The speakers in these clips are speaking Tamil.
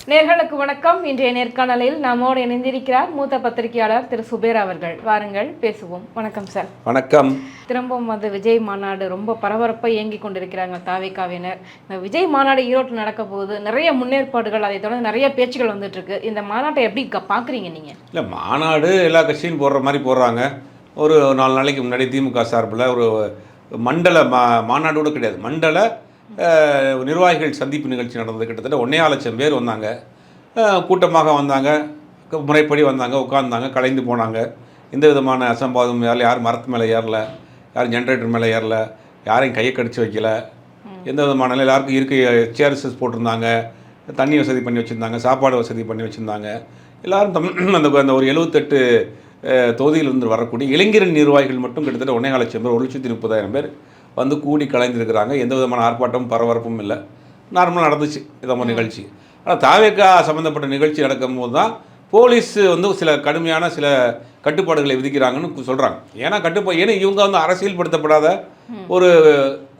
நேர்களுக்கு வணக்கம். இன்றைய நேர்காணலில் நம்மோடு இணைந்திருக்கிறார் மூத்த பத்திரிகையாளர் திரு சுபேர் அவர்கள். வாருங்கள் பேசுவோம். வணக்கம் சார். வணக்கம். திரும்பவும் வந்து விஜய் மாநாடு ரொம்ப பரபரப்பாக இயங்கி கொண்டிருக்கிறாங்க தாவேக்காவினர் இந்த விஜய் மாநாடு ஈரோட்டில் நடக்க போகுது. நிறைய முன்னேற்பாடுகள் அதை தொடர்ந்து நிறைய பேச்சுகள் வந்துட்டு இருக்கு. இந்த மாநாட்டை எப்படி க- பாக்குறீங்க நீங்க? இல்லை மாநாடு எல்லா கட்சியும் போடுற மாதிரி போடுறாங்க. ஒரு நாலு நாளைக்கு முன்னாடி திமுக சார்பில் ஒரு மண்டல மா மாநாடு கூட கிடையாது. மண்டல நிர்வாகிகள் சந்திப்பு நிகழ்ச்சி நடந்தது கிட்டத்தட்ட ஒன்றே லட்சம் பேர் வந்தாங்க. கூட்டமாக வந்தாங்க. முறைப்படி வந்தாங்க உட்கார்ந்தாங்க கலைந்து போனாங்க. எந்த விதமான அசம்பாதமும் யாரும் யாரும் மரத்து மேலே ஏறல. யாரும் ஜென்ரேட்டர் மேலே ஏறல. யாரையும் கையை கடிச்சு வைக்கல. எந்த விதமான எல்லாருக்கும் இருக்கை சேர்ஸஸ் போட்டிருந்தாங்க. தண்ணி வசதி பண்ணி வச்சுருந்தாங்க. சாப்பாடு வசதி பண்ணி வச்சுருந்தாங்க. எல்லாரும் தமிழ் அந்த அந்த ஒரு எழுபத்தெட்டு தொகுதியிலிருந்து வரக்கூடிய இளைஞர் நிர்வாகிகள் மட்டும் கிட்டத்தட்ட ஒன்றே லட்சம் பேர் ஒரு லட்சத்தி முப்பதாயிரம் பேர் வந்து கூடி கலைந்திருக்கிறாங்க. எந்த விதமான ஆர்ப்பாட்டமும் பரபரப்பும் இல்லை. நார்மலாக நடந்துச்சு. இதை மாதிரி நிகழ்ச்சி. ஆனால் தாவேக்கா சம்மந்தப்பட்ட நிகழ்ச்சி நடக்கும்போது தான் போலீஸ் வந்து சில கடுமையான சில கட்டுப்பாடுகளை விதிக்கிறாங்கன்னு சொல்கிறாங்க ஏன்னா கட்டுப்பா ஏன்னா இவங்க வந்து அரசியல்படுத்தப்படாத ஒரு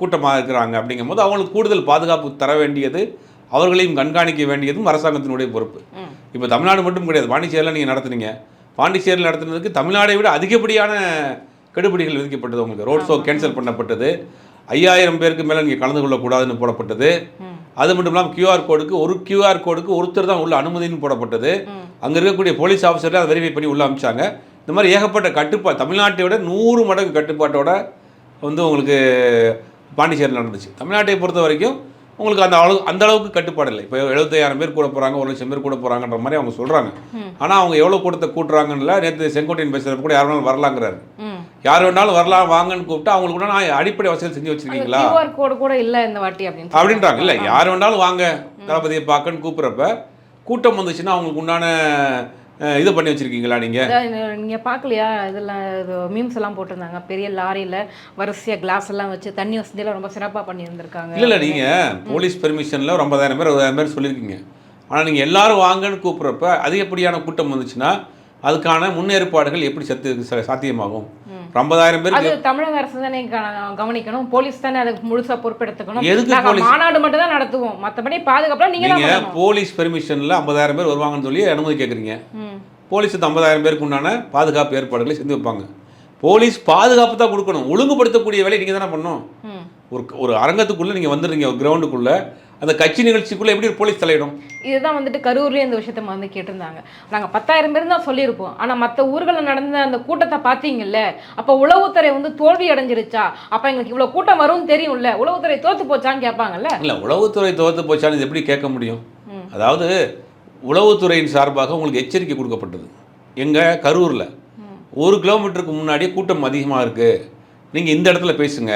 கூட்டமாக இருக்கிறாங்க அப்படிங்கும்போது அவங்களுக்கு கூடுதல் பாதுகாப்பு தர வேண்டியது அவர்களையும் கண்காணிக்க வேண்டியதும் அரசாங்கத்தினுடைய பொறுப்பு. இப்போ தமிழ்நாடு மட்டும் கிடையாது. பாண்டிச்சேரியில் நீங்கள் நடத்துனீங்க. பாண்டிச்சேரியில் நடத்துனதுக்கு தமிழ்நாடை விட அதிகப்படியான கெடுபிடிகள் விதிக்கப்பட்டது உங்களுக்கு. ரோட் ஷோ கேன்சல் பண்ணப்பட்டது. ஐயாயிரம் பேருக்கு மேலே நீங்கள் கலந்து கொள்ளக்கூடாதுன்னு போடப்பட்டது. அது மட்டும் இல்லாமல் கியூஆர் கோடுக்கு ஒரு கியூஆர் கோடுக்கு ஒருத்தர் தான் உள்ள அனுமதின்னு போடப்பட்டது. அங்கே இருக்கக்கூடிய போலீஸ் ஆஃபீஸர்ல அதை வெரிஃபை பண்ணி உள்ள அமிச்சாங்க. இந்த மாதிரி ஏகப்பட்ட கட்டுப்பாடு தமிழ்நாட்டை விட நூறு மடங்கு கட்டுப்பாட்டோட வந்து உங்களுக்கு பாண்டிச்சேரியில் நடந்துச்சு. தமிழ்நாட்டை பொறுத்த வரைக்கும் உங்களுக்கு அந்த அளவு அந்த அளவுக்கு கட்டுப்பாடு இல்லை. இப்போ எழுபத்தையாயிரம் பேர் கூட போகிறாங்க ஒரு லட்சம் பேர் கூட போகிறாங்கன்ற மாதிரி அவங்க சொல்கிறாங்க ஆனால் அவங்க எவ்வளோ கூட்டத்தை கூட்டுறாங்கன்னு நேற்று செங்கோட்டையன் பேசுகிறப்ப கூட யார் வேணாலும் வரலாங்கிறாரு. யார் வேணாலும் வரலாம் வாங்கன்னு கூப்பிட்டு அவங்களுக்கு கூட நான் அடிப்படை வசதி செஞ்சு வச்சிருக்கீங்களா? கியூஆர் கோடு கூட இல்ல இந்த வாட்டி அப்படின்னு அப்படின்றாங்க. இல்லை யார் வேணாலும் வாங்க. தளபதியை பார்க்கன்னு கூப்பிட்றப்ப கூட்டம் வந்துச்சுன்னா அவங்களுக்கு உண்டான இது பண்ணி வச்சிருக்கீங்களா நீங்கள் நீங்க பார்க்கலையா? இதெல்லாம் இது மீம்ஸ் எல்லாம் போட்டிருந்தாங்க. பெரிய லாரியில வரிசையா கிளாஸ் எல்லாம் வச்சு தண்ணி வசதியெல்லாம் ரொம்ப சிறப்பா பண்ணி இருந்திருக்காங்க இல்லை இல்லை நீங்கள் போலீஸ் பெர்மிஷனில் ஒரு ஐம்பதாயிரம் பேர் அறுபதாயிரம் பேர் சொல்லியிருக்கீங்க. ஆனால் நீங்கள் எல்லாரும் வாங்கன்னு கூப்பிட்றப்ப அதிகப்படியான கூட்டம் வந்துச்சுன்னா அதுக்கான முன்னேற்பாடுகள் எப்படி சத்து சாத்தியமாகும்? ஐம்பதாயிரம் அது தமிழக அரசு தானே கவனிக்கணும் போலீஸ் தானே அதுக்கு முழுசா பொறுப்பெடுத்துக்கணும் எதுக்கு நாங்க? மாநாடு மட்டும் தான் நடத்துவோம் மத்தபடி பாதுகாப்புலாம் நீங்க. போலீஸ் பெர்மிஷனில் ஐம்பதாயிரம் பேர் வருவாங்கன்னு சொல்லி அனுமதி கேட்குறீங்க. போலீஸ் ஐம்பதாயிரம் பேருக்கு உண்டான பாதுகாப்பு ஏற்பாடுகளை செஞ்சு வைப்பாங்க போலீஸ் பாதுகாப்பு தான் கொடுக்கணும் ஒழுங்குபடுத்தக்கூடிய வேலையை நீங்கள் தானே பண்ணணும் ம். ஒரு ஒரு அரங்கத்துக்குள்ளே நீங்கள் வந்துடுறீங்க ஒரு கிரவுண்டுக்குள்ளே அந்த கட்சி நிகழ்ச்சிக்குள்ளே எப்படி போலீஸ் தலையிடும்? இதுதான் வந்துட்டு கரூர்லயே இந்த விஷயத்த வந்து கேட்டிருந்தாங்க. நாங்க பத்தாயிரம் பேர் தான் சொல்லியிருப்போம். ஆனா மத்த ஊர்களில் நடந்த அந்த கூட்டத்தை பார்த்தீங்கல்ல அப்ப உளவுத்துறை வந்து தோல்வி அடைஞ்சிருச்சா? அப்ப எங்களுக்கு இவ்வளவு கூட்டம் வரும்னு தெரியும்ல உளவுத்துறை தோத்து போச்சான்னு கேட்பாங்கல்ல? இல்லை உளவுத்துறை தோற்று போச்சான்னு இது எப்படி கேட்க முடியும். அதாவது உளவுத்துறையின் சார்பாக உங்களுக்கு எச்சரிக்கை கொடுக்கப்பட்டது. எங்கள் கரூரில் ஒரு கிலோமீட்டருக்கு முன்னாடியே கூட்டம் அதிகமாக இருக்குது நீங்கள் இந்த இடத்துல பேசுங்க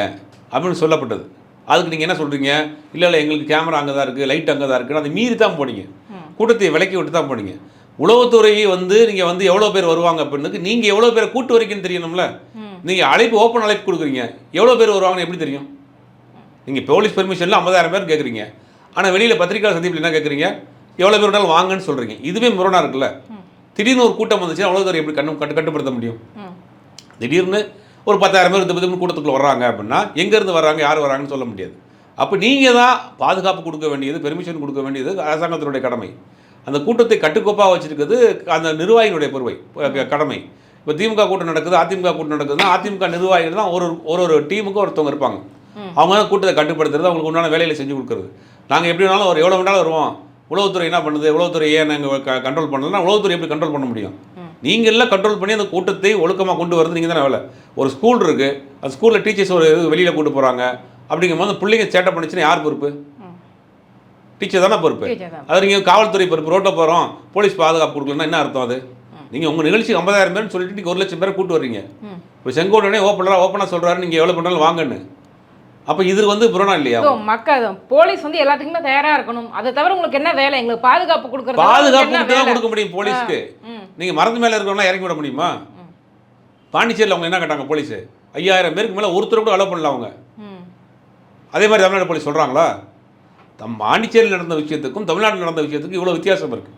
அப்படின்னு சொல்லப்பட்டது. அதுக்கு நீங்கள் என்ன சொல்கிறீங்க இல்லை இல்லை எங்களுக்கு கேமரா அங்கே தான் இருக்குது லைட் அங்கே தான் இருக்குன்னு அதை மீறி தான் போனீங்க கூட்டத்தை விலக்கி விட்டு தான் போனீங்க. உளவுத்துறையை வந்து நீங்கள் வந்து எவ்வளோ பேர் வருவாங்க அப்படின்னு நீங்கள் எவ்வளோ பேரை கூட்டு வரைக்கும்னு தெரியணும்ல? நீங்கள் அழைப்பு ஓப்பன் அழைப்பு கொடுக்குறீங்க. எவ்வளோ பேர் வருவாங்கன்னு எப்படி தெரியும்? நீங்கள் போலீஸ் பெர்மிஷனில் ஐம்பதாயிரம் பேர் கேட்குறீங்க ஆனால் வெளியில் பத்திரிக்கையாளர் சந்திப்பில் என்ன கேட்குறீங்க எவ்வளோ பேர் வேணாலும் வாங்கன்னு சொல்கிறீங்க இதுவே முரணாக இருக்குல்ல? திடீர்னு ஒரு கூட்டம் வந்துச்சுன்னா அவ்வளோ எப்படி கண்ணு கட்டு கட்டுப்படுத்த முடியும். திடீர்னு ஒரு பத்தாயிரம் பேர் இந்த திடீர்னு கூட்டத்துக்குள்ள வர்றாங்க அப்படின்னா எங்கேருந்து வர்றாங்க யார் வர்றாங்கன்னு சொல்ல முடியாது. அப்போ நீங்கள் தான் பாதுகாப்பு கொடுக்க வேண்டியது பெர்மிஷன் கொடுக்க வேண்டியது அரசாங்கத்தினுடைய கடமை. அந்த கூட்டத்தை கட்டுக்கோப்பாக வச்சிருக்கிறது அந்த நிர்வாகிகளுடைய பொறுவை கடமை. இப்போ திமுக கூட்டம் நடக்குது அதிமுக கூட்டம் நடக்குதுன்னா அதிமுக நிர்வாகிகள் தான் ஒரு ஒரு ஒரு டீமுக்கும் ஒருத்தவங்க இருப்பாங்க. அவங்க தான் கூட்டத்தை கட்டுப்படுத்துறது அவங்களுக்கு உண்டான வேலைகளை செஞ்சு கொடுக்குறது. நாங்கள் எப்படி வேணாலும் ஒரு எவ்வளோ வேணாலும் வருவோம். உளவுத்துறை என்ன பண்ணுது உளவுத்துறை ஏன் நாங்கள் கண்ட்ரோல் பண்ணலன்னா உளவுத்துறை எப்படி கண்ட்ரோல் பண்ண முடியும்? நீங்கள் எல்லாம் கண்ட்ரோல் பண்ணி அந்த கூட்டத்தை ஒழுக்கமாக கொண்டு வரது நீங்கள் தானே வேலை. ஒரு ஸ்கூல் இருக்குது அந்த ஸ்கூலில் டீச்சர்ஸ் ஒரு இது வெளியில் கூட்டு போகிறாங்க அப்படிங்கும்போது அந்த பிள்ளைங்க சேட்டை பண்ணிச்சுன்னா யார் பொறுப்பு? டீச்சர் தானே பொறுப்பு. அது நீங்கள் காவல்துறை பொறுப்பு ரோட்டில் போகிறோம் போலீஸ் பாதுகாப்பு கொடுக்கலன்னா என்ன அர்த்தம் அது? நீங்கள் உங்கள் நிகழ்ச்சி ஐம்பதாயிரம் பேர்னு சொல்லிட்டு நீங்கள் ஒரு லட்சம் பேரை கூட்டு வர்றீங்க. இப்போ செங்கோட்டனே ஓப்பனாக ஓப்பனாக சொல்கிறாரு நீங்கள் எவ்வளோ பண்ணாலும் வாங்கன்னு. அப்போ இது வந்து புரணா இல்லையா? மக்கள் போலீஸ் வந்து எல்லாத்துக்குமே தயாரா இருக்கணும். அதை தவிர உங்களுக்கு என்ன வேலை? எங்களுக்கு பாதுகாப்பு கொடுக்கறது பாதுகாப்பு தான்? கொடுக்க முடியும் போலீஸ்க்கு. ம். நீங்கள் மரத்து மேலே இருக்கிறவங்களாம் இறக்கி விட முடியுமா? பாண்டிச்சேரியில் அவங்க என்ன கேட்டாங்க போலீஸ்? ஐயாயிரம் பேருக்கு மேலே ஒருத்தர் கூட அலோவ் பண்ணல அவங்க. அதே மாதிரி தமிழ்நாடு போலீஸ் சொல்கிறாங்களா தம் பாண்டிச்சேரியில் நடந்த விஷயத்துக்கும் தமிழ்நாட்டில் நடந்த விஷயத்துக்கும் இவ்வளோ வித்தியாசம் இருக்குது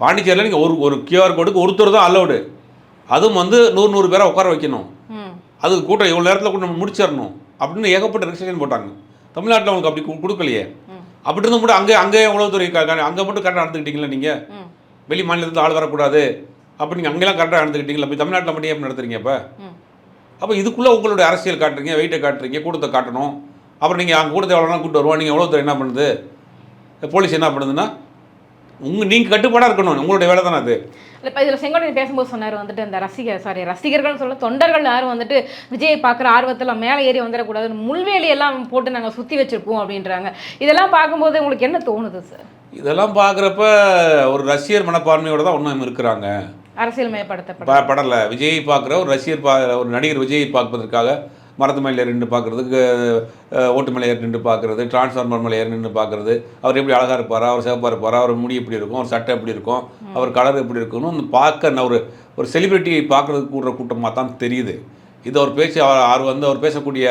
பாண்டிச்சேரியில் நீங்கள் ஒரு ஒரு கியூஆர் கோடுக்கு ஒருத்தர் தான் அலோடு அதுவும் வந்து நூறு நூறு பேரை உட்கார வைக்கணும். ம். அது கூட்டம் இவ்வளோ நேரத்தில் கூட நம்ம முடிச்சிடணும். அப்படின்னு ஏகப்பட்ட ரெஸ்ட்ரிக்ஷன் போட்டாங்க. தமிழ்நாட்டில் அவங்களுக்கு அப்படி கொடுக்கலையே. அப்படி இருந்தும் கூட அங்கே அங்கே உளவுத்துறை அங்கே மட்டும் கரெக்டாக நடந்துக்கிட்டீங்களா நீங்கள் வெளி மாநிலத்தில் ஆள் வரக்கூடாது. அப்படி நீங்கள் அங்கெல்லாம் கரெக்டாக நடந்துக்கிட்டீங்களா இப்போ தமிழ்நாட்டில் மட்டும் ஏன் நடத்துறீங்க இப்போ அப்போ இதுக்குள்ளே உங்களுடைய அரசியல் காட்டுறீங்க வெயிட்டை காட்டுறீங்க கூட்டத்தை காட்டணும். அப்புறம் நீங்கள் அங்கே கூட்டத்தை எவ்வளோனா கூட்டு வருவோம் நீங்கள் உளவுத்துறை என்ன பண்ணுது? போலீஸ் என்ன பண்ணுதுன்னா உங்கள் நீங்கள் கட்டுப்பாடாக இருக்கணும். உங்களுடைய வேலை தானே அது. இப்போ இதில் செங்கோட்டையன் பேசும்போது சொன்னார் வந்துட்டு இந்த ரசிகர் சாரி ரசிகர்கள்னு சொல்ல தொண்டர்கள் யாரும் வந்துட்டு விஜயை பார்க்குற ஆர்வத்தில் மேலே ஏறி வந்துடக்கூடாது முள்வேலி எல்லாம் போட்டு நாங்கள் சுற்றி வச்சிருப்போம் அப்படின்றாங்க. இதெல்லாம் பார்க்கும்போது உங்களுக்கு என்ன தோணுது சார் இதெல்லாம் பார்க்குறப்ப ஒரு ரசிகர் மனப்பான்மையோட தான் ஒன்றும் இருக்கிறாங்க. அரசியல் படலை. விஜயை பார்க்குற ஒரு ரசிகர் பா ஒரு நடிகர் விஜயை பார்ப்பதற்காக மரத்து மேலே நின்று பார்க்குறதுக்கு ஓட்டு மேலே ஏறி நின்று பார்க்குறது டிரான்ஸ்ஃபார்மர் மேலே ஏறி நின்று பார்க்குறது. அவர் எப்படி அழகாக இருப்பாரா? அவர் சிவப்பாக இருப்பாரா? அவர் முடி எப்படி இருக்கும்? அவர் சட்டை எப்படி இருக்கும்? அவர் கலர் எப்படி இருக்கும்னு பார்க்க ஒரு ஒரு செலிபிரிட்டியை பார்க்குறதுக்கு கூடுற கூட்டமாக தான் தெரியுது. இது அவர் பேச்சு அவர் வந்து அவர் பேசக்கூடிய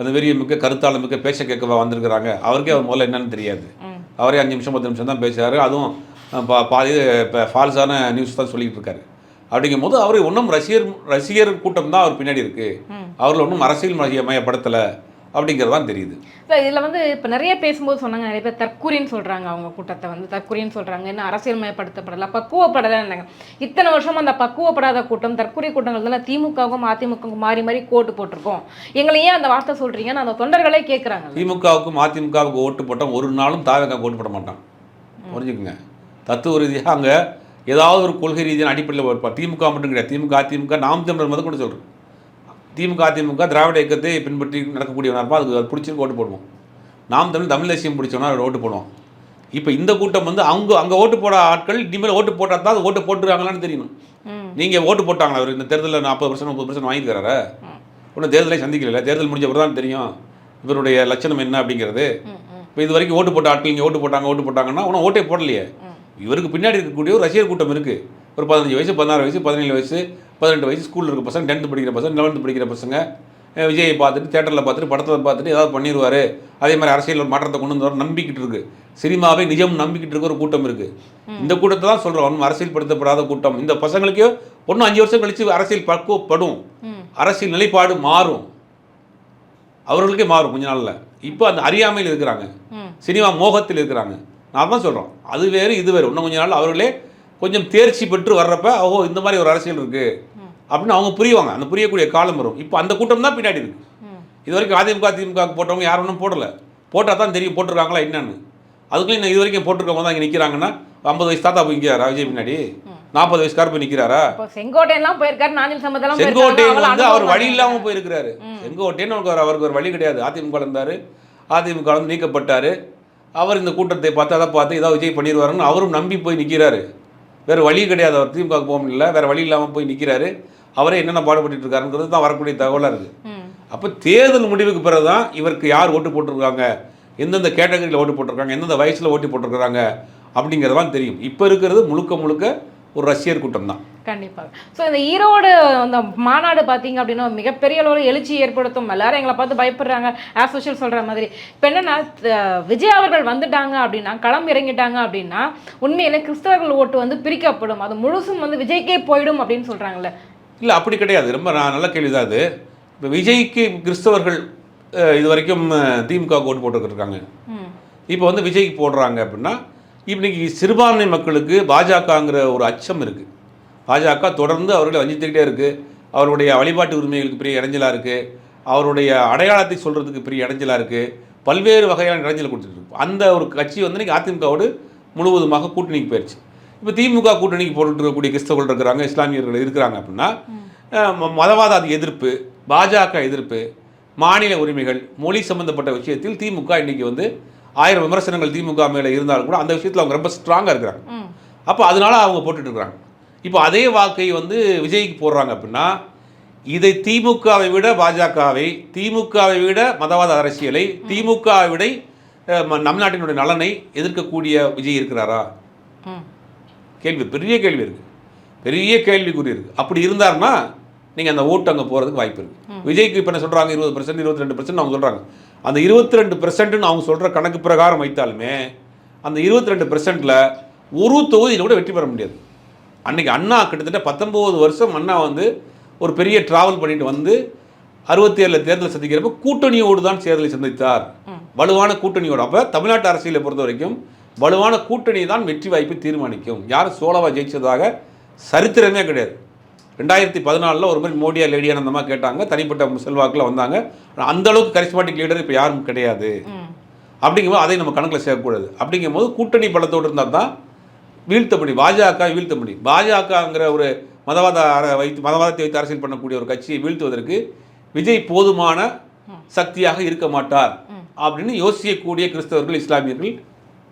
அந்த வெறிய மிக்க கருத்தாளர் மிக்க பேச்ச கேட்க வந்திருக்கிறாங்க. அவருக்கே அவர் முதல்ல என்னன்னு தெரியாது. அவரே அஞ்சு நிமிஷம் பத்து நிமிஷம் தான் பேசுறாரு. அதுவும் பா பாதி இப்போ ஃபால்ஸான நியூஸ் தான் சொல்லிட்டு இருக்காரு. அப்படிங்கும்போது அவர் ஒன்றும் ரசிகர் ரசிகர் கூட்டம் தான் அவர் பின்னாடி இருக்கு. ம். அவர்கள் ஒன்றும் அரசியல் மைய- மையப்படுத்தலை அப்படிங்கிறது தான் தெரியுது. இல்லை இதில் வந்து இப்போ நிறைய பேசும்போது சொன்னாங்க நிறைய பேர் தற்கூரின்னு சொல்கிறாங்க அவங்க கூட்டத்தை வந்து தற்கூரின்னு சொல்கிறாங்க இன்னும் அரசியல் மயப்படுத்தப்படலை பக்குவப்படலைன்னாங்க இத்தனை வருஷம் அந்த பக்குவப்படாத கூட்டம் தற்கூரி கூட்டங்கள் தானே திமுகவுக்கும் அதிமுகவுக்கும் மாறி மாறி கோட்டு போட்டிருக்கோம். எங்களை ஏன் அந்த வார்த்தை சொல்கிறீங்கன்னு அந்த தொண்டர்களே கேட்குறாங்க திமுகவுக்கும் அதிமுகவுக்கு ஓட்டு போட்டால் ஒரு நாளும் தாவக ஓட்டு போட மாட்டான். புரிஞ்சுக்குங்க. தத்துவ ரீதியாக அங்கே ஏதாவது ஒரு கொள்கை ரீதியான அடிப்படையில் திமுக மட்டும் கிடையாது. திமுக அதிமுக நாம் தமிழர் மத கூட சொல்கிறேன் திமுக அதிமுக திராவிட இயக்கத்தை பின்பற்றி நடக்கக்கூடியவனாக இருப்பான் அதுக்கு அது பிடிச்சிருக்கு ஓட்டு போடுவோம். நாம் தமிழ் தமிழ் தேசியம் பிடிச்சவனா ஓட்டு போடுவோம். இப்போ இந்த கூட்டம் வந்து அவங்க அங்கே ஓட்டு போட ஆட்கள் இனிமேல் ஓட்டு போட்டால் தான் அது ஓட்டு போட்டுருக்காங்களான்னு தெரியணும். நீங்கள் ஓட்டு போட்டாங்களா? அவர் இந்த தேர்தலில் நாற்பது பர்சன்ட் முப்பது பர்சன்ட் வாங்கிக்கிறாரா ஒன்றும் தேர்தலை சந்திக்கல தேர்தல் முடிஞ்ச பிறகு தான் தெரியும் இவருடைய லட்சணம் என்ன அப்படிங்கிறது. இப்போ இது வரைக்கும் ஓட்டு போட்ட ஆட்கள் இங்கே ஓட்டு போட்டாங்க ஓட்டு போட்டாங்கன்னா ஒன்றும் ஓட்டே போடலையே. இவருக்கு பின்னாடி இருக்கக்கூடிய ஒரு ரசிகர் கூட்டம் இருக்குது ஒரு பதினஞ்சு வயசு பதினாறு வயசு பதினேழு வயசு பதினெட்டு வயசு ஸ்கூலில் இருக்க பசங்க டென்த்து படிக்கிற பசங்க லெவன்த்து படிக்கிற பசங்க விஜயை பார்த்துட்டு தேட்டரில் பார்த்துட்டு படத்தில் பார்த்துட்டு ஏதாவது பண்ணிடுவார் அதே மாதிரி அரசியல் மாற்றத்தை கொண்டு வந்து நம்பிக்கிட்டு இருக்கு. சினிமாவை நிஜம் நம்பிக்கிட்டு இருக்க ஒரு கூட்டம் இருக்குது இந்த கூட்டத்தை தான் சொல்கிறோம் ஒன்றும் அரசியல் படுத்தப்படாத கூட்டம். இந்த பசங்களுக்கே ஒன்றும் அஞ்சு வருஷம் கழித்து அரசியல் பக்குவப்படும். அரசியல் நிலைப்பாடு மாறும். அவர்களுக்கே மாறும் கொஞ்ச நாளில். இப்போ அந்த அறியாமையில் இருக்கிறாங்க. சினிமா மோகத்தில் இருக்கிறாங்க. நான் தான் சொல்கிறோம் அது வேறு இது வேறு. இன்னும் கொஞ்ச நாள் அவர்களே கொஞ்சம் தேர்ச்சி பெற்று வர்றப்ப ஓஹோ இந்த மாதிரி ஒரு அரசியல் இருக்குது அப்படின்னு அவங்க புரியுவாங்க அந்த புரியக்கூடிய காலம் வரும். இப்போ அந்த கூட்டம் தான் பின்னாடி இருக்கு. ம். இது வரைக்கும் அதிமுக திமுக போட்டவங்க யாரும் ஒன்றும் போடலை. போட்டால் தான் தெரியும் போட்டிருக்காங்களா என்னன்னு. அதுக்குள்ளே இது வரைக்கும் போட்டிருக்கவங்க தான் இங்கே நிற்கிறாங்கன்னா ஐம்பது வயசு தாத்தா போய் நிற்கிறாரா விஜய் பின்னாடி? நாற்பது வயசுக்கார போய் நிற்கிறாரா செங்கோட்டையெல்லாம் போயிருக்காரு நாஞ்சில் சம்பத்தெல்லாம் செங்கோட்டையன். வந்து அவர் வழி இல்லாமல் போயிருக்கிறாரு. செங்கோட்டையன் அவருக்கு ஒரு- அவருக்கு ஒரு வழி கிடையாது. அதிமுக இருந்தார். அதிமுக நீக்கப்பட்டார். அவர் இந்த கூட்டத்தை பார்த்து அதை பார்த்து ஏதாவது விஜய் பண்ணிடுவாருன்னு அவரும் நம்பி போய் நிற்கிறாரு வேறு வழி கிடையாது. அவர் திமுக போக முடியல. வேறு வழி இல்லாமல் போய் நிற்கிறாரு அவரே என்னென்ன பாடுபட்டு இருக்காருங்கிறது தான் வரக்கூடிய தகவலாக இருக்குது அப்போ தேர்தல் முடிவுக்கு பிறகு தான் இவருக்கு யார் ஓட்டு போட்டிருக்காங்க? எந்தெந்த கேட்டகரியில் ஓட்டு போட்டிருக்காங்க? எந்தெந்த வயசில் ஓட்டு போட்டிருக்காங்க அப்படிங்கிறதான் தெரியும். இப்போ இருக்கிறது முழுக்க முழுக்க ஒரு ரசிகர் கூட்டம் தான் கண்டிப்பாக ஸோ இந்த ஈரோடு அந்த மாநாடு பார்த்தீங்க அப்படின்னா மிகப்பெரிய அளவில் எழுச்சி ஏற்படுத்தும். எல்லாரும் எங்களை பார்த்து பயப்படுறாங்க. ஆஸ் சொல்கிற மாதிரி. இப்போ என்னன்னா விஜய் அவர்கள் வந்துட்டாங்க அப்படின்னா களம் இறங்கிட்டாங்க அப்படின்னா உண்மையில கிறிஸ்தவர்கள் ஓட்டு வந்து பிரிக்கப்படும். அது முழுசும் வந்து விஜய்க்கே போயிடும் அப்படின்னு சொல்கிறாங்கல்ல இல்லை அப்படி கிடையாது. ரொம்ப நான் நல்ல கேள்வி தான் அது. இப்போ விஜய்க்கு கிறிஸ்தவர்கள் இது வரைக்கும் திமுக ஓட்டு போட்டுக்கிட்டு இருக்காங்க ம். இப்போ வந்து விஜய்க்கு போடுறாங்க அப்படின்னா இன்னைக்கு சிறுபான்மை மக்களுக்கு பாஜகங்கிற ஒரு அச்சம் இருக்குது பாஜக தொடர்ந்து அவர்களை வஞ்சித்துக்கிட்டே இருக்குது அவருடைய வழிபாட்டு உரிமைகளுக்கு பெரிய இடைஞ்சலாக இருக்குது அவருடைய அடையாளத்தை சொல்கிறதுக்கு பெரிய இடைஞ்சலாக இருக்குது பல்வேறு வகையான இடைஞ்சல் கொடுத்துட்டு இருக்கு. அந்த ஒரு கட்சி வந்து இன்னைக்கு அதிமுகவோடு முழுவதுமாக கூட்டணிக்கு போயிடுச்சு இப்போ திமுக கூட்டணிக்கு போட்டுட்டு இருக்கக்கூடிய கிறிஸ்தவர்கள் இருக்கிறாங்க இஸ்லாமியர்கள் இருக்கிறாங்க அப்படின்னா மதவாத அது எதிர்ப்பு பாஜக எதிர்ப்பு மாநில உரிமைகள் மொழி சம்பந்தப்பட்ட விஷயத்தில் திமுக இன்னைக்கு வந்து ஆயிரம் விமர்சனங்கள் திமுக மேலே இருந்தாலும் கூட அந்த விஷயத்தில் அவங்க ரொம்ப ஸ்ட்ராங்காக இருக்கிறாங்க. அப்போ அதனால அவங்க போட்டுட்டு இருக்கிறாங்க. இப்போ அதே வாக்கை வந்து விஜய்க்கு போடுறாங்க அப்படின்னா இதை திமுகவை விட பாஜகவை திமுகவை விட மதவாத அரசியலை திமுகவை விட நம் நாட்டினுடைய நலனை எதிர்க்கக்கூடிய விஜய் இருக்கிறாரா? கேள்வி பெரிய கேள்வி இருக்குது பெரிய கேள்விக்குறி இருக்குது அப்படி இருந்தாருன்னா நீங்கள் அந்த ஓட்டு அங்கே போகிறதுக்கு வாய்ப்பு இருக்குது விஜய்க்கு இப்போ என்ன சொல்கிறாங்க இருபது பர்சன்ட் இருபத்தி ரெண்டு பர்சன்ட் அவங்க சொல்கிறாங்க அந்த இருபத்தி ரெண்டு பர்சன்ட்னு அவங்க சொல்கிற கணக்கு பிரகாரம் வைத்தாலுமே அந்த இருபத்தி ரெண்டு பர்சன்ட்டில் ஒரு தொகுதியில் கூட வெற்றி பெற முடியாது. அன்னைக்கு அண்ணா கிட்டத்தட்ட பத்தொம்போது வருஷம் அண்ணா வந்து ஒரு பெரிய டிராவல் பண்ணிட்டு வந்து அறுபத்தி ஏழில் தேர்தல் சந்திக்கிறப்ப கூட்டணியோடு தான் தேர்தலை சந்தித்தார். வலுவான கூட்டணியோட. அப்போ தமிழ்நாட்டு அரசியலை பொறுத்த வரைக்கும் வலுவான கூட்டணி தான் வெற்றி வாய்ப்பை தீர்மானிக்கும். யார் சோலவா ஜெயிச்சதாக சரித்திரமே கிடையாது. ரெண்டாயிரத்தி பதினாலில் ஒரு மாதிரி மோடியா லேடியான அந்த மாதிரி கேட்டாங்க. தனிப்பட்ட செல்வாக்கில் வந்தாங்க. அந்த அளவுக்கு கரிஸ்மாட்டிக் லீடர் இப்போ யாரும் கிடையாது. அப்படிங்கும்போது அதை நம்ம கணக்கில் சேர்க்கக்கூடாது. அப்படிங்கும்போது கூட்டணி பலத்தோடு இருந்தால் தான் வீழ்த்த முடியும். பாஜக வீழ்த்த முடியும். பாஜகங்கிற ஒரு மதவாத வைத்து மதவாதத்தை வைத்து அரசியல் பண்ணக்கூடிய ஒரு கட்சியை வீழ்த்துவதற்கு விஜய் போதுமான சக்தியாக இருக்க மாட்டார் அப்படின்னு யோசிக்கக்கூடிய கிறிஸ்தவர்கள் இஸ்லாமியர்கள்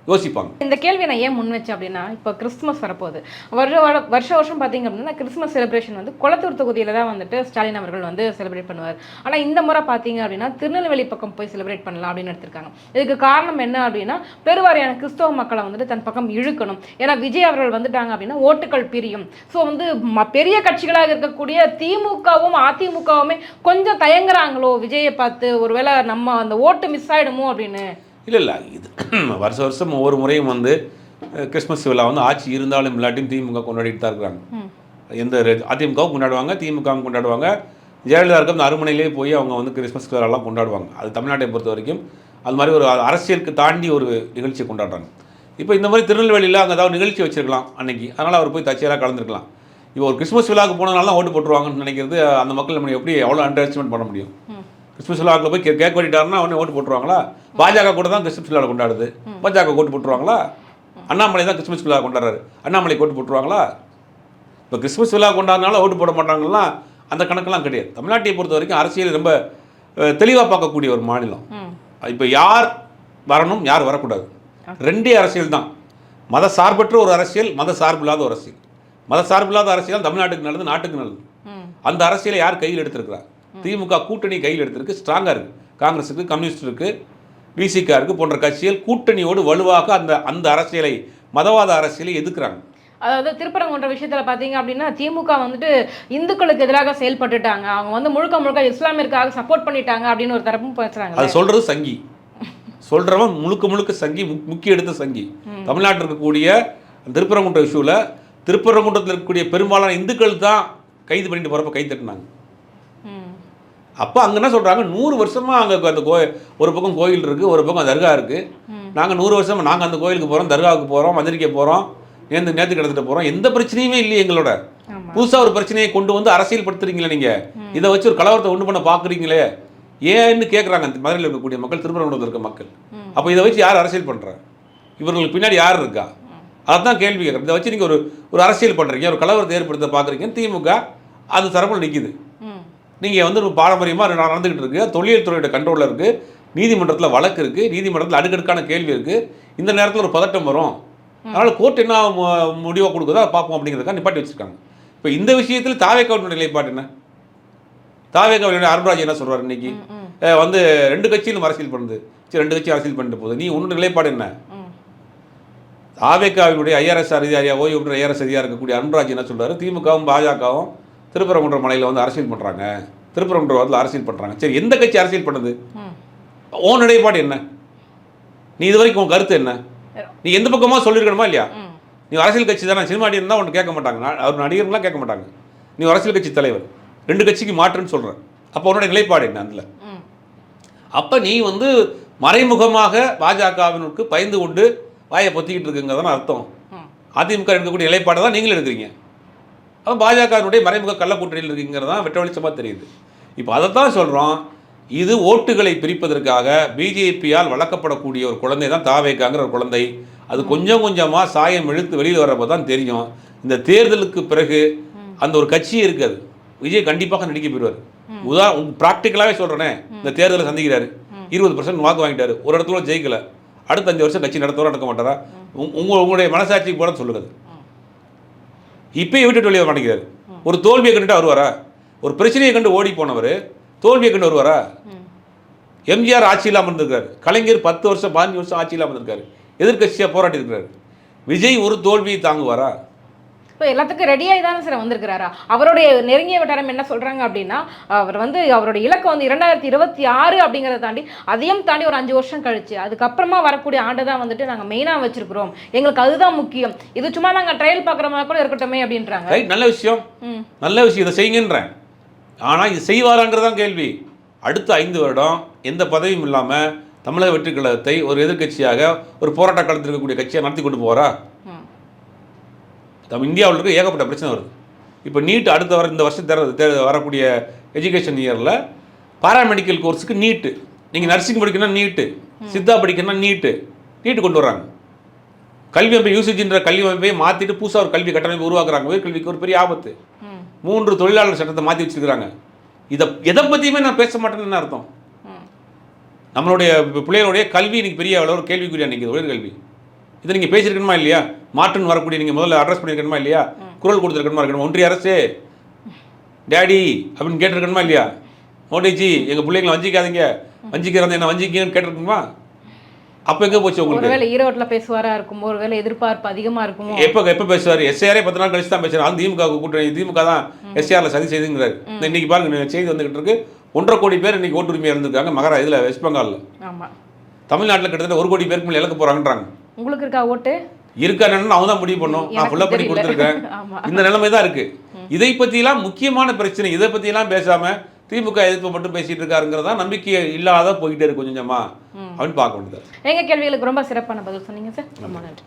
யோசிப்பாங்க. இந்த கேள்வி நான் ஏன் முன் வச்சேன் அப்படின்னா இப்போ கிறிஸ்துமஸ் வரப்போகுது. வருஷ வருஷ வருஷம் பார்த்தீங்க அப்படின்னா கிறிஸ்துமஸ் செலிப்ரேஷன் வந்து குளத்தூர் தொகுதியில் தான் வந்துட்டு ஸ்டாலின் அவர்கள் வந்து செலிப்ரேட் பண்ணுவார். ஆனால் இந்த முறை பார்த்தீங்க அப்படின்னா திருநெல்வேலி பக்கம் போய் செலிப்ரேட் பண்ணலாம் அப்படின்னு எடுத்திருக்காங்க. இதுக்கு காரணம் என்ன அப்படின்னா பெருவாரியான கிறிஸ்தவ மக்களை வந்துட்டு தன் பக்கம் இழுக்கணும். ஏன்னா விஜய் அவர்கள் வந்துட்டாங்க அப்படின்னா ஓட்டுகள் பிரியும். ஸோ வந்து ம- பெரிய கட்சிகளாக இருக்கக்கூடிய திமுகவும் அதிமுகவுமே கொஞ்சம் தயங்குறாங்களோ விஜயை பார்த்து ஒருவேளை நம்ம அந்த ஓட்டு மிஸ் ஆகிடுமோ அப்படின்னு? இல்லை இல்லை இது வருஷ வருஷம் ஒவ்வொரு முறையும் வந்து கிறிஸ்மஸ் விழா வந்து ஆட்சி இருந்தாலும் இல்லாட்டியும் திமுக கொண்டாடிட்டு தான் இருக்கிறாங்க. எந்த அதிமுகவும் கொண்டாடுவாங்க திமுகவும் கொண்டாடுவாங்க. ஜெயலலிதா இருக்க அந்த அருமனையிலே போய் அவங்க வந்து கிறிஸ்மஸ் விழாலாம் கொண்டாடுவாங்க. அது தமிழ்நாட்டை பொறுத்த வரைக்கும் அது மாதிரி ஒரு அரசியலுக்கு தாண்டி ஒரு நிகழ்ச்சியை கொண்டாடுறாங்க. இப்போ இந்த மாதிரி திருநெல்வேலியில் அங்கே ஏதாவது நிகழ்ச்சி வச்சிருக்கலாம் அன்னைக்கு. அதனால் அவர் போய் தச்சையெல்லாம் கலந்துருக்கலாம். இப்போ ஒரு கிறிஸ்மஸ் விழாவுக்கு போனதுனால தான் ஓட்டு போட்டுருவாங்கன்னு நினைக்கிறது அந்த மக்கள் நம்ம எப்படி எவ்வளோ அண்டர் எஸ்டிமேட் பண்ண முடியும். கிறிஸ்மஸ் விழாவுக்கு போய் கேக் வெட்டிட்டாருன்னா உடனே ஓட்டு போட்டுருவாங்களா? பாஜக கூட தான் கிறிஸ்மஸ் விழா கொண்டாடுது. பாஜக ஓட்டு போட்டுருவாங்களா? அண்ணாமலை தான் கிறிஸ்மஸ் விழா கொண்டாடுறாரு. அண்ணாமலை ஓட்டு போட்டுருவாங்களா? இப்போ கிறிஸ்மஸ் விழா கொண்டாடுனால ஓட்டு போட மாட்டாங்கன்னா அந்த கணக்கெல்லாம் கிடையாது. தமிழ்நாட்டை பொறுத்த வரைக்கும் அரசியல் ரொம்ப தெளிவாக பார்க்கக்கூடிய ஒரு மாநிலம். இப்போ யார் வரணும் யார் வரக்கூடாது? ரெண்டே அரசியல் தான். மத சார்பற்ற ஒரு அரசியல் மத சார்பில்லாத ஒரு அரசியல். மத சார்பில்லாத அரசியல் தமிழ்நாட்டுக்கு நல்லது நாட்டுக்கு நல்லது. அந்த அரசியலை யார் கையில் எடுத்திருக்கிறா திமுக கூட்டணி கையில் எடுத்திருக்கு ஸ்ட்ராங்காக இருக்குது காங்கிரஸுக்கு கம்யூனிஸ்ட் இருக்கு விசிகா இருக்கு போன்ற கட்சிகள் கூட்டணியோடு வலுவாக அந்த அந்த அரசியலை மதவாத அரசியலை எதிர்க்கிறாங்க. அதாவது திருப்பரங்குன்ற விஷயத்துல பாத்தீங்க அப்படின்னா திமுக வந்துட்டு இந்துக்களுக்கு எதிராக செயல்பட்டுட்டாங்க. அவங்க வந்து முழுக்க முழுக்க இஸ்லாமியருக்காக சப்போர்ட் பண்ணிட்டாங்க அப்படின்னு ஒரு தரப்பும் பேசுறாங்க. அது சொல்றது சங்கி. சொல்றவன் முழுக்க முழுக்க சங்கி முக்- முக்கிய எடுத்த சங்கி. தமிழ்நாட்டில் இருக்கக்கூடிய திருப்பரங்குன்ற இஷ்யூவில் திருப்பரங்குன்றத்தில் இருக்கக்கூடிய பெரும்பாலான இந்துக்கள் தான் கைது பண்ணிட்டு போகிறப்ப கை தட்டினாங்க. அப்போ அங்கே என்ன சொல்கிறாங்க நூறு வருஷமாக அங்கே அந்த கோ ஒரு பக்கம் கோயில் இருக்குது ஒரு பக்கம் தர்கா இருக்குது நாங்கள் நூறு வருஷமா நாங்கள் அந்த கோயிலுக்கு போகிறோம் தர்காவுக்கு போகிறோம் மதுரைக்கு போகிறோம் நேற்று நேற்று கிடந்துட்டு போகிறோம் எந்த பிரச்சனையுமே இல்லையே எங்களோட. புதுசாக ஒரு பிரச்சனையை கொண்டு வந்து அரசியல் படுத்துறீங்களே நீங்கள் இதை வச்சு ஒரு கலவரத்தை உண்டு பண்ண பார்க்குறீங்களே ஏன்னு கேட்குறாங்க அந்த மதுரையில் இருக்கக்கூடிய மக்கள் திருப்பரங்குன்றத்தில் இருக்க மக்கள். அப்போ இதை வச்சு யார் அரசியல் பண்ணுறா இவர்களுக்கு பின்னாடி யார் இருக்கா? அதான் கேள்வி கேட்குறேன். இதை வச்சு நீங்கள் ஒரு ஒரு அரசியல் பண்ணுறீங்க ஒரு கலவரத்தை ஏற்படுத்த பார்க்குறீங்க திமுக அது தரப்பில் நிற்கிது நீங்கள் வந்து பாரம்பரியமாக நடந்துக்கிட்டு இருக்கு. தொழில் துறையோட கண்ட்ரோலில் இருக்குது நீதிமன்றத்தில் வழக்கு இருக்குது நீதிமன்றத்தில் அடுக்கடுக்கான கேள்வி இருக்குது இந்த நேரத்தில் ஒரு பதட்டம் வரும். அதனால் கோர்ட் என்ன முடிவாக கொடுக்குதோ அதை பார்ப்போம் அப்படிங்கிறதுக்காக நிப்பாட்டி வச்சிருக்காங்க. இப்போ இந்த விஷயத்தில் தாவேக்காவுடைய நிலைப்பாடு என்ன? தாவேக்காவுடைய அருண்ராஜ் என்ன சொல்றாரு இன்னைக்கு? வந்து ரெண்டு கட்சியிலும் அரசியல் பண்ணுது. சரி ரெண்டு கட்சி அரசியல் பண்ணிட்டு போகுது. நீ உன்னோட நிலைப்பாடு என்ன? தாவேக்காவினுடைய ஐஆர்எஸ் அதிகாரியா ஓய்வு பெற்ற ஐஆர்எஸ் அதிகாரி இருக்கக்கூடிய அருண்ராஜ் என்ன சொல்றாரு? திமுகவும் பாஜகவும் திருப்பரங்குன்ற மலையில் வந்து அரசியல் பண்ணுறாங்க திருப்பரங்குன்றத்தில் அரசியல் பண்ணுறாங்க சரி எந்த கட்சி அரசியல் பண்ணுது? உன் நிலைப்பாடு என்ன? நீ இது வரைக்கும் உன் கருத்து என்ன? நீ எந்த பக்கமாக சொல்லியிருக்கணுமா இல்லையா? நீ அரசியல் கட்சி தானே சினிமா இருந்தால் உன்னை கேட்க மாட்டாங்க. அவர் நடிகர்கள்லாம் கேட்க மாட்டாங்க. நீ ஒரு அரசியல் கட்சி தலைவர். ரெண்டு கட்சிக்கு மாற்றுன்னு சொல்கிறேன் அப்போ உன்னோட நிலைப்பாடு என்ன அதில்? அப்போ நீ வந்து மறைமுகமாக பாஜகவினுக்கு பயந்து கொண்டு வாயை பொத்திக்கிட்டு இருக்குங்கிறதான அர்த்தம். அதிமுக எடுக்கக்கூடிய நிலைப்பாடை தான் நீங்களும் எடுக்கிறீங்க. அப்போ பாஜகவினுடைய மறைமுக கள்ளக்கூட்டணியில் இருக்குங்கிறது தான் வெட்ட வெளிச்சமாக தெரியுது. இப்போ அதைத்தான் சொல்கிறோம் இது ஓட்டுகளை பிரிப்பதற்காக பிஜேபியால் வளர்க்கப்படக்கூடிய ஒரு குழந்தை தான் தாவேக்காங்கிற ஒரு குழந்தை. அது கொஞ்சம் கொஞ்சமாக சாயம் இழுத்து வெளியில் வர்றப்போ தான் தெரியும். இந்த தேர்தலுக்கு பிறகு அந்த ஒரு கட்சி இருக்காது. விஜய் கண்டிப்பாக நடிக்க போயிடுவார். உதா ப்ராக்டிக்கலாகவே சொல்கிறேனே இந்த தேர்தலை சந்திக்கிறாரு. இருபது பர்சன்ட் வாக்கு வாங்கிட்டாரு. ஒரு இடத்துல ஜெயிக்கல. அடுத்த அஞ்சு வருஷம் கட்சி நடத்தவோ நடக்க மாட்டாரா? உங்க உங்களுடைய மனசாட்சிக்கு போல சொல்லுங்க இப்பயே விட்டுட்டு வெளியே வர மாட்டேங்கிறாரு. ஒரு தோல்வியை கண்டுட்டு வருவாரா ஒரு பிரச்சனையை கண்டு ஓடி போனவர் தோல்வியை கண்டு வருவாரா எம்ஜிஆர் ஆட்சியில் அமர்ந்திருக்காரு கலைஞர் பத்து வருஷம் பதினஞ்சு வருஷம் ஆட்சியில் அமர்ந்திருக்காரு எதிர்க்கட்சியாக போராட்டி இருக்காரு விஜய் ஒரு தோல்வியை தாங்குவாரா? இப்போ எல்லாத்துக்கும் ரெடியாகி தானே சார் வந்திருக்கிறாரா? அவருடைய நெருங்கிய வட்டாரம் என்ன சொல்றாங்க அப்படின்னா அவர் வந்து அவருடைய இலக்கு வந்து இரண்டாயிரத்தி இருபத்தி ஆறு அப்படிங்கிறத தாண்டி அதையும் தாண்டி ஒரு அஞ்சு வருஷம் கழிச்சு அதுக்கப்புறமா வரக்கூடிய ஆண்டை தான் வந்துட்டு நாங்கள் மெயினாக வச்சிருக்கிறோம். எங்களுக்கு அதுதான் முக்கியம். இது சும்மா நாங்கள் ட்ரையல் பார்க்குற மாதிரி கூட இருக்கட்டுமே அப்படின்றாங்க. ரைட் நல்ல விஷயம். ம். நல்ல விஷயம் இதை செய்யுங்கன்றேன். ஆனால் இது செய்வாராங்கிறதான் கேள்வி. அடுத்த ஐந்து வருடம் எந்த பதவியும் இல்லாமல் தமிழக வெற்றி கழகத்தை ஒரு எதிர்க்கட்சியாக ஒரு போராட்ட களத்தில் இருக்கக்கூடிய கட்சியை நடத்தி கொண்டு போகிறா. நம்ம இந்தியாவில் இருக்க ஏகப்பட்ட பிரச்சனை வருது. இப்போ நீட் அடுத்த வர இந்த வருஷம் தர வரக்கூடிய எஜுகேஷன் இயரில் பாராமெடிக்கல் கோர்ஸுக்கு நீட்டு நீங்கள் நர்சிங் படிக்கணும்னா நீட்டு சித்தா படிக்கணும்னா நீட்டு நீட்டு கொண்டு வராங்க கல்வி அமைப்பு யூசிஜின்ற கல்வி அமைப்பை மாற்றிட்டு புதுசாக ஒரு கல்வி கட்டமைப்பு உருவாக்குறாங்க. உயர்கல்விக்கு ஒரு பெரிய ஆபத்து. மூன்று தொழிலாளர் சட்டத்தை மாற்றி வச்சிருக்கிறாங்க. இதை எதை பற்றியுமே நான் பேச மாட்டேன்னு என்ன அர்த்தம். நம்மளுடைய பிள்ளைகளுடைய கல்வி இன்னைக்கு பெரிய அளவு ஒரு கேள்விக்குறியா நிற்கிது உயர்கல்வி இதை நீங்கள் பேசியிருக்கணுமா இல்லையா? மாற்றுன்னு வரக்கூடிய நீங்கள் முதல்ல அட்ரஸ் பண்ணியிருக்கணுமா இல்லையா? குரல் கொடுத்துருக்கணுமா இருக்கணும்? ஒன்றிய அரசு டேடி அப்படின்னு கேட்டிருக்கணுமா இல்லையா? மோடிஜி எங்கள் பிள்ளைங்களை வஞ்சிக்காதீங்க. வஞ்சிக்கிறது என்ன வஞ்சிக்கன்னு கேட்டிருக்கணுமா? அப்போ எங்கே போச்சு உங்களுக்கு? ஒருவேளை ஈரோட்ல பேசுவாரா இருக்குமோ? ஒருவேளை எதிர்பார்ப்பு அதிகமா இருக்குமோ? எப்போ எப்போ பேசுவார்? எஸ்ஏஆரே பத்து நாள் கழிச்சு தான் அந்த திமுக கூட்டணி திமுக தான் எஸ்ஏஆரில் சதி செய்துங்கிறாரு. இன்னைக்கு பாருங்க செய்தி வந்துகிட்டு இருக்கு. ஒன்றரை கோடி பேர் இன்னைக்கு ஓட்டுரிமையாக இருந்திருக்காங்க. மகரா இதில் வெஸ்ட் பெங்காலில். ஆமா. தமிழ்நாட்டில் கிட்டத்தட்ட ஒரு கோடி பேருக்கு மேலே இழக்க போகிறாங்கன்றாங்க உங்களுக்கு இருக்கா ஓட்டு? இருக்கா என்னன்னு அவங்க தான் முடிவு பண்ணும். நான் ஃபுல்லாக பண்ணி. கொடுத்துருக்கேன். இந்த நிலைமை தான் இருக்கு இதை பற்றிலாம் முக்கியமான பிரச்சனை இதை பற்றிலாம் பேசாம திமுக எதிர்ப்பு மட்டும் பேசிட்டு இருக்காருங்கிறதா நம்பிக்கை இல்லாத போயிட்டே இருக்கு கொஞ்சம் அப்படின்னு பார்க்க வேண்டியது. எங்க கேள்விகளுக்கு ரொம்ப சிறப்பான பதில் சொன்னீங்க சார். ரொம்ப நன்றி.